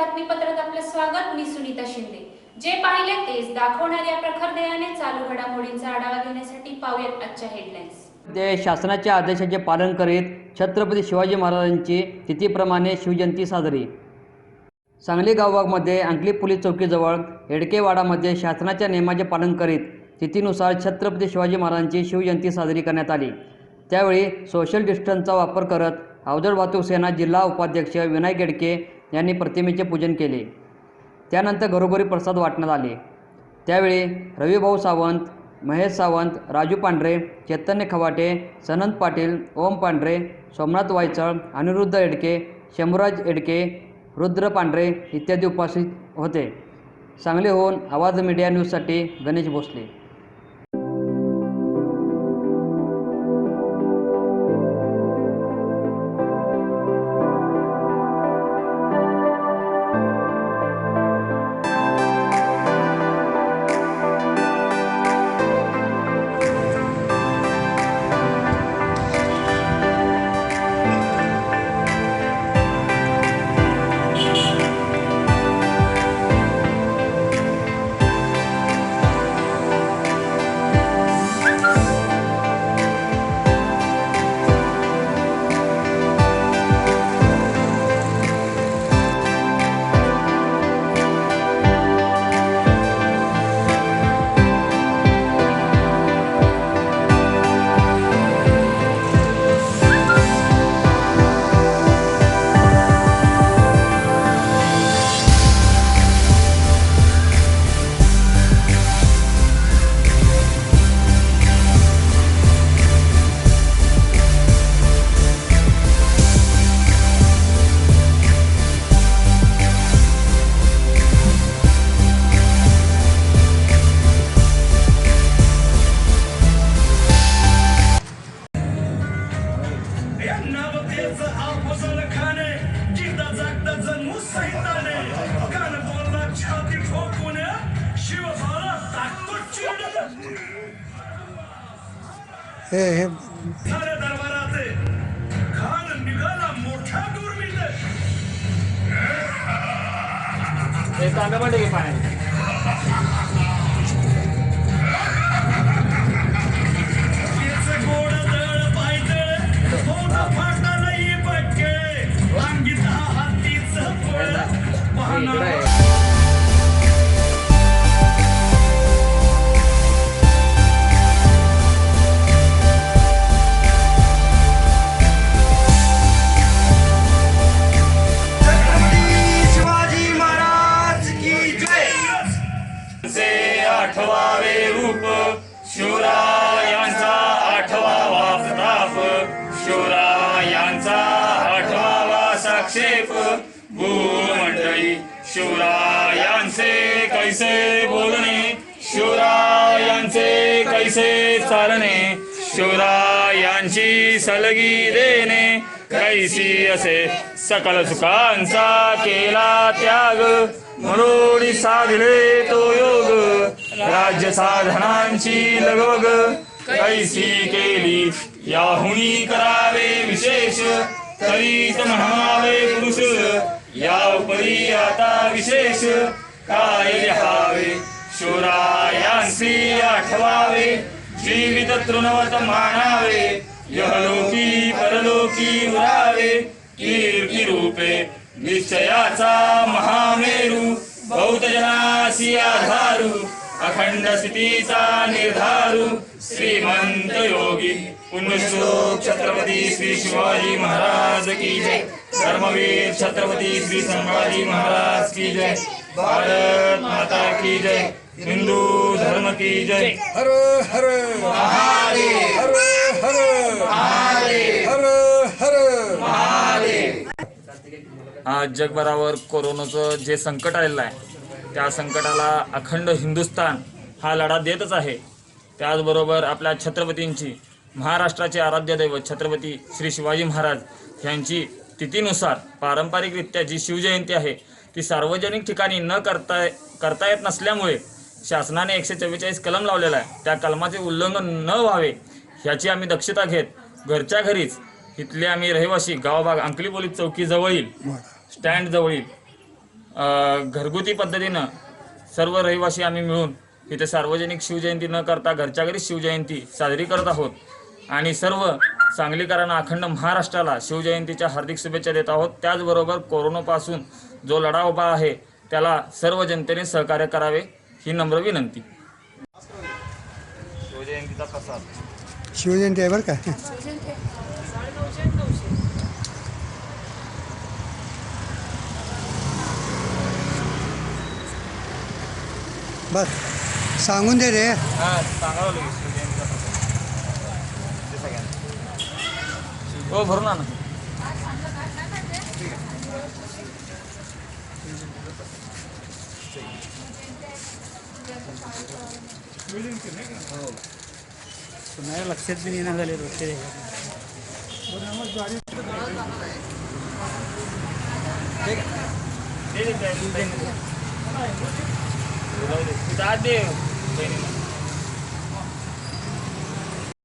बातमीपत्रात आपलं स्वागत. मी सुनीता शिंदे. जे पाहिले तेच. दाखवणाऱ्या प्रखर दयाने चालू घडामोडींचा आढावा घेण्यासाठी पाहूयात आजच्या हेडलाईन्स ते शासनाच्या आदेशाचे पालन करीत छत्रपती शिवाजी महाराजांची तिथीप्रमाणे शिवजयंती साजरी. सांगली गावभागमध्ये अंकली पोलीस चौकीजवळ हेडकेवाडामध्ये शासनाच्या नियमाचे पालन करीत तिथीनुसार छत्रपती शिवाजी महाराजांची शिवजयंती साजरी करण्यात आली. त्यावेळी सोशल डिस्टन्सचा वापर करत अवजड वाहतूक सेना जिल्हा उपाध्यक्ष विनायक गेडके यांनी प्रतिमेचे पूजन केले. त्यानंतर घरोघरी प्रसाद वाटण्यात आले. त्यावेळी रविभाऊ सावंत महेश सावंत राजू पांढरे चैतन्य खवाटे सनंत पाटील ओम पांढरे सोमनाथ वायचळ अनिरुद्ध एडके शंभूराज एडके रुद्र पांढरे इत्यादी उपस्थित होते. सांगलीहून आवाज मीडिया न्यूजसाठी गणेश भोसले. हे हे. खऱ्या दरबाराचे आक्षेप. साक्षेप भूमंडळी शिवरायांचे कैसे बोलणे? शिवरायांचे कैसे चालणे? शिवरायांची सलगी देणे. कैसी असे सकल सुखांचा केला त्याग? म्हणून साधले तो योग. राज्य साधनांची लगबग. कैसी केली? याहुनी करावे विशेष. तरी म्हणावे पुरुष या उपरी आता विशेष काय लिहावे? शिवरायांशी आठवावे जीवित तृणवत मानावे यहलोकी परलोकी उरावे कीर्ती रूपे निश्चयाचा महामेरू बौद्ध जनासी आधारू अखंड स्थितीचा निर्धारू श्रीमंत योग पुण्यश्लोक छत्रपती श्री शिवाजी महाराज की जय। धर्मवीर छत्रपती श्री संभाजी महाराज की जय। भारत माता की जय। हिंदू धर्म की जय। हर हर। हर हर। हर हर। आज जगभरावर कोरोनाचं जे संकट आलेलं आहे त्या संकटाला अखंड हिंदुस्थान हा लढा देतच आहे. त्याचबरोबर आपल्या छत्रपतींची महाराष्ट्राचे आराध्य दैवत छत्रपती श्री शिवाजी महाराज यांची तिथीनुसार पारंपरिकरित्या जी शिवजयंती आहे ती सार्वजनिक ठिकाणी न करता करता येत नसल्यामुळे शासनाने एकशे चव्वेचाळीस कलम लावलेला आहे. त्या कलमाचे उल्लंघन न व्हावे ह्याची आम्ही दक्षता घेत घरच्या घरीच इथले आम्ही रहिवासी गावभाग अंकली पोलीस चौकीजवळील स्टँड जवळील घरगुती पद्धतीनं सर्व रहिवासी आम्ही मिळून इथे सार्वजनिक शिवजयंती न करता घरच्या घरी शिवजयंती साजरी करत आहोत. आणि सर्व सांगलीकरांना अखंड महाराष्ट्राला शिवजयंतीच्या हार्दिक शुभेच्छा देत आहोत. त्याचबरोबर कोरोनापासून जो लढा उभा आहे त्याला सर्व जनतेने सहकार्य करावे ही नम्र विनंती. शिवजयंतीचा प्रसाद. शिवजयंती आहे बरं का? बस सांगून दे रे. हा सांगावं लागेल शिवजयंतीचा प्रसाद ते सगळ्यांना हो भरून आणा लक्षात बी नाही झाले रोजचे दे दे,